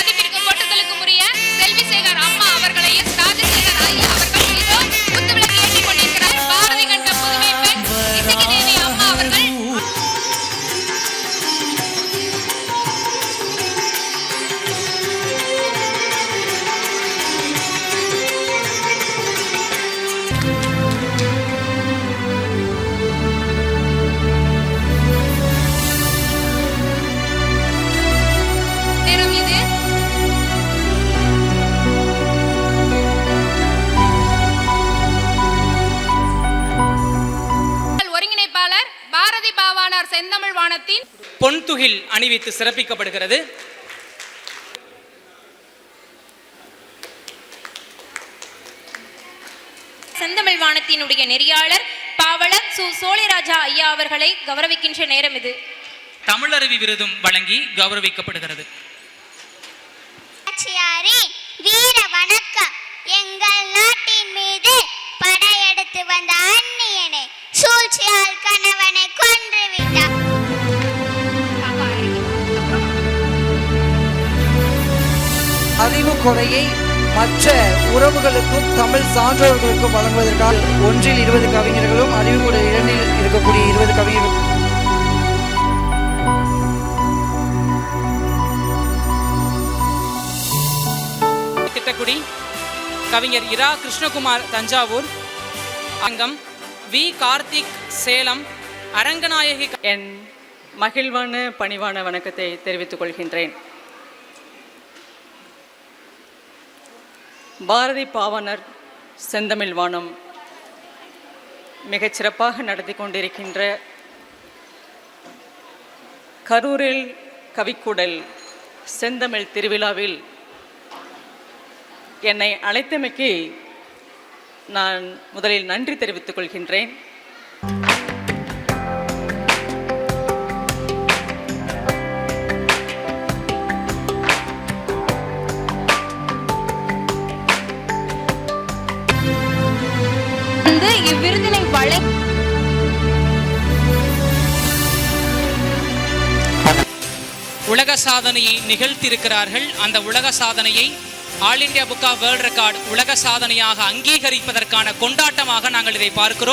மதிப்பிற்கு கொட்டுதலுக்கு உரிய செல்வி சேகர் வானத்தின் பொன்துகில் அணிவித்து சிறப்பிக்கப்படுகிறது. செந்தமிழ் வானத்தினுடைய நெறியாளர் பாவலர் சு சோழிராஜா ஐயா அவர்களை கௌரவிக்கின்ற நேரம் இது. தமிழருவி விருதும் வழங்கி கௌரவிக்கப்படுகிறது. வீர வணக்கம். எங்கள் நாட்டின் மீது படையெடுத்து வந்த அறிவு கொடையை மற்ற உறவுகளுக்கும் தமிழ் சான்றோர்களுக்கும் வழங்குவதற்காக ஒன்றில் இருபது கவிஞர்களும் அறிவு கொடை இரண்டில் இருக்கக்கூடிய இருபது கவிஞர்கள் திட்டக்குடி கவிஞர் இரா கிருஷ்ணகுமார் தஞ்சாவூர் அங்கம் வி. கார்த்திக் சேலம் அரங்கநாயகி என் மகிழ்வான பணிவான வணக்கத்தை தெரிவித்துக் கொள்கின்றேன். பாரதி பாவனர் செந்தமிழ் வானம் மிகச்சிறப்பாக நடத்தி கொண்டிருக்கின்ற கரூரில் கவிக்கூடல் செந்தமிழ் திருவிழாவில் என்னை அழைத்தமைக்கு நான் முதலில் நன்றி தெரிவித்துக் கொள்கின்றேன். இவ்விருதினை வழங்கி உலக சாதனையை நிகழ்த்தியிருக்கிறார்கள். அந்த உலக சாதனையை all India book of world record உலக சாதனையாக அங்கீகரிப்பதற்கான கொண்டாட்டமாக நாங்கள் இதை பார்க்கிறோம்.